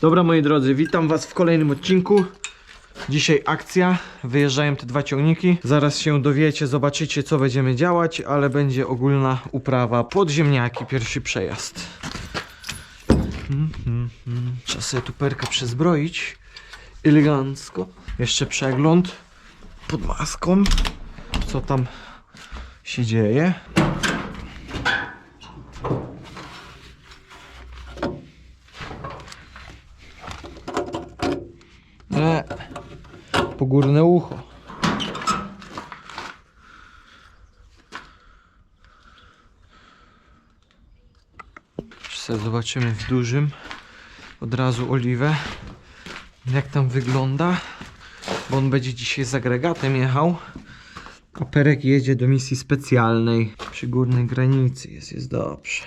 Dobra moi drodzy, witam was w kolejnym odcinku. Dzisiaj akcja, wyjeżdżają te dwa ciągniki. Zaraz się dowiecie, zobaczycie co będziemy działać, ale będzie ogólna uprawa pod ziemniaki, pierwszy przejazd. Mm, mm. Trzeba sobie tu perka przezbroić. Elegancko. Jeszcze przegląd pod maską. Co tam się dzieje? Pogórne ucho. Zobaczymy w dużym od razu oliwę jak tam wygląda bo on będzie dzisiaj z agregatem jechał a Perek jedzie do misji specjalnej przy górnej granicy jest, jest dobrze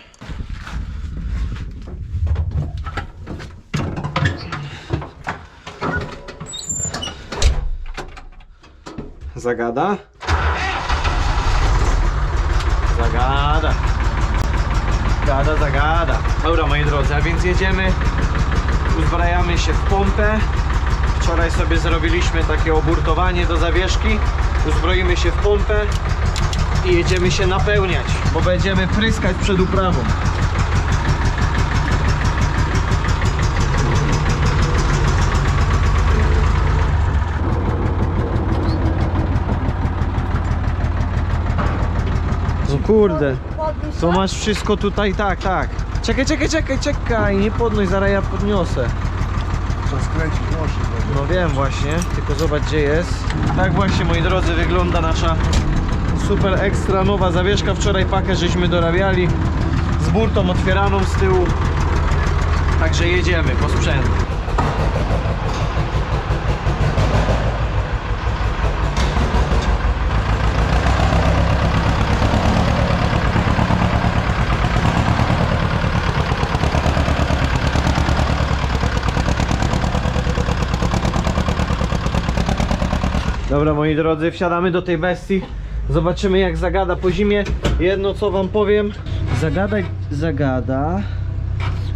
Zagada? Zagada. Gada, zagada. Dobra, moi drodzy, a więc jedziemy. Uzbrajamy się w pompę. Wczoraj sobie zrobiliśmy takie oburtowanie do zawieszki. Uzbroimy się w pompę i jedziemy się napełniać, bo będziemy pryskać przed uprawą. Kurde. To masz wszystko tutaj, tak, tak. Czekaj, czekaj, czekaj, czekaj, nie podnoś, zaraz ja podniosę. Trzeba skręcić noszy. No wiem właśnie, tylko zobacz gdzie jest. Tak właśnie moi drodzy wygląda nasza super ekstra nowa zawieszka. Wczoraj pakę żeśmy dorabiali z burtą otwieraną z tyłu. Także jedziemy po sprzęt. Dobra moi drodzy, wsiadamy do tej bestii. Zobaczymy jak zagada po zimie. Jedno co wam powiem. Zagadać zagada.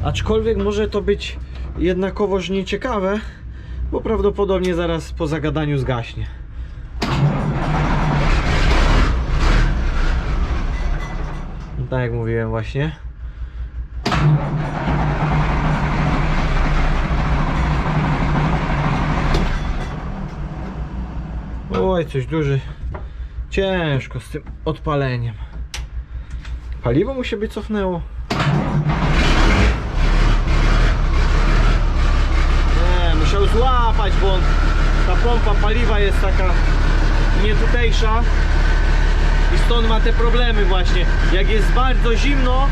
Aczkolwiek może to być jednakowoż nieciekawe, bo prawdopodobnie zaraz po zagadaniu zgaśnie. No Tak jak mówiłem właśnie. Oj, coś duży. Ciężko z tym odpaleniem. Paliwo mu się by cofnęło. Nie, musiał złapać, bo ta pompa paliwa jest taka nietutejsza i stąd ma te problemy właśnie. Jak jest bardzo zimno,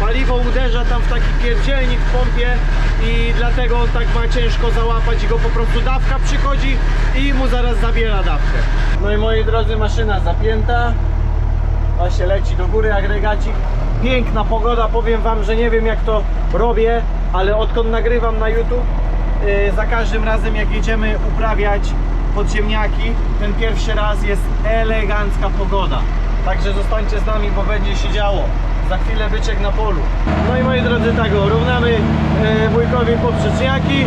paliwo uderza tam w taki pierdzielnik w pompie i dlatego on tak ma ciężko załapać i go po prostu dawka przychodzi i mu zaraz zabiera dawkę. No i moi drodzy, maszyna zapięta. Właśnie leci do góry agregacik. Piękna pogoda, powiem wam, że nie wiem jak to robię, ale odkąd nagrywam na YouTube, yy, za każdym razem jak jedziemy uprawiać podziemniaki, ten pierwszy raz jest elegancka pogoda. Także zostańcie z nami, bo będzie się działo. Za chwilę byczek na polu. No i moi drodzy, tak o, równamy yy, wujkowi poprzeczniaki.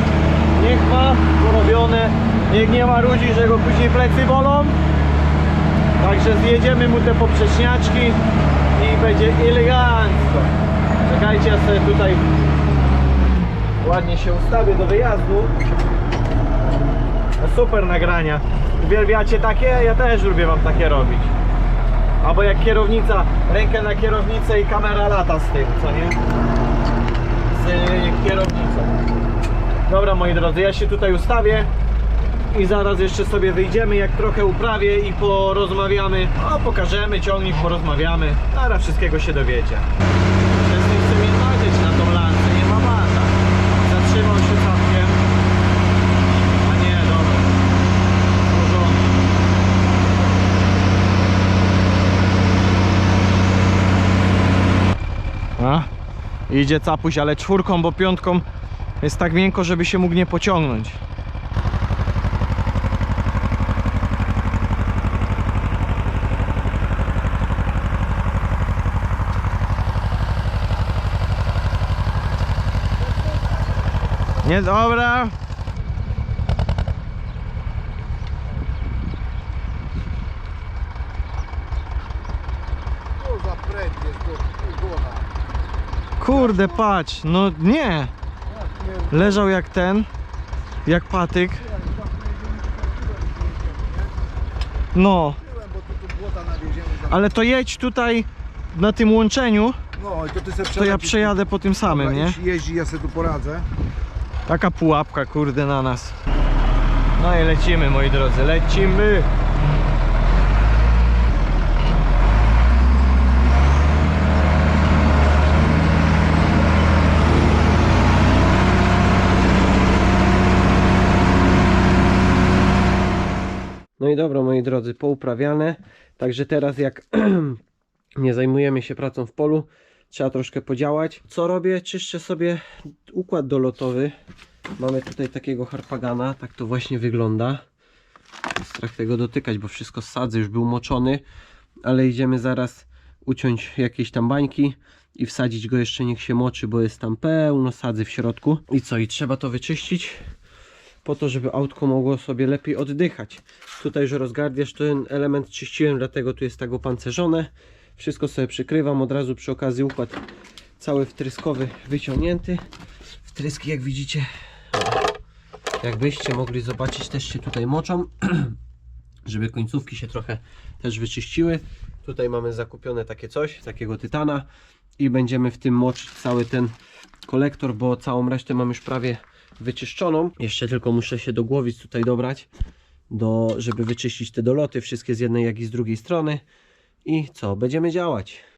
Niech ma porobione. Niech nie ma ludzi, że go później plecy bolą. Także zjedziemy mu te poprzeczniaczki i będzie elegancko. Czekajcie, ja sobie tutaj ładnie się ustawię do wyjazdu. Super nagrania. Uwielbiacie takie? Ja też lubię wam takie robić. Albo jak kierownica, rękę na kierownicę i kamera lata z tym, co nie? Z kierownicą. Dobra moi drodzy, ja się tutaj ustawię i zaraz jeszcze sobie wyjdziemy, jak trochę uprawię i porozmawiamy. A pokażemy ciągnik, porozmawiamy. Zaraz wszystkiego się dowiecie. idzie capuś, ale czwórką, bo piątką jest tak miękko, żeby się mógł nie pociągnąć. Nie, dobra. Kurde, patrz, no nie. Leżał jak ten, jak patyk. No, ale to jedź tutaj na tym łączeniu, No i to ty se to ja przelecisz. przejadę po tym samym, nie? Jeśli jeździ, ja sobie tu poradzę. Taka pułapka, kurde, na nas. No i lecimy, moi drodzy, lecimy. No i dobra, moi drodzy, pouprawiane. Także teraz jak nie zajmujemy się pracą w polu, trzeba troszkę podziałać. Co robię? Czyszczę sobie układ dolotowy. Mamy tutaj takiego harpagana, tak to właśnie wygląda. Strach tego dotykać, bo wszystko z sadzy już był moczony, ale idziemy zaraz uciąć jakieś tam bańki i wsadzić go jeszcze niech się moczy, bo jest tam pełno sadzy w środku. I co? I trzeba to wyczyścić po to, żeby autko mogło sobie lepiej oddychać. Tutaj już rozgardiasz ten element czyściłem, dlatego tu jest tak opancerzone. Wszystko sobie przykrywam, od razu przy okazji układ cały wtryskowy wyciągnięty. Wtryski jak widzicie, jakbyście mogli zobaczyć też się tutaj moczą, żeby końcówki się trochę też wyczyściły. Tutaj mamy zakupione takie coś, takiego tytana i będziemy w tym moczyć cały ten kolektor, bo całą resztę mam już prawie wyczyszczoną. Jeszcze tylko muszę się do głowic tutaj dobrać, do, żeby wyczyścić te doloty, wszystkie z jednej jak i z drugiej strony. I co, będziemy działać.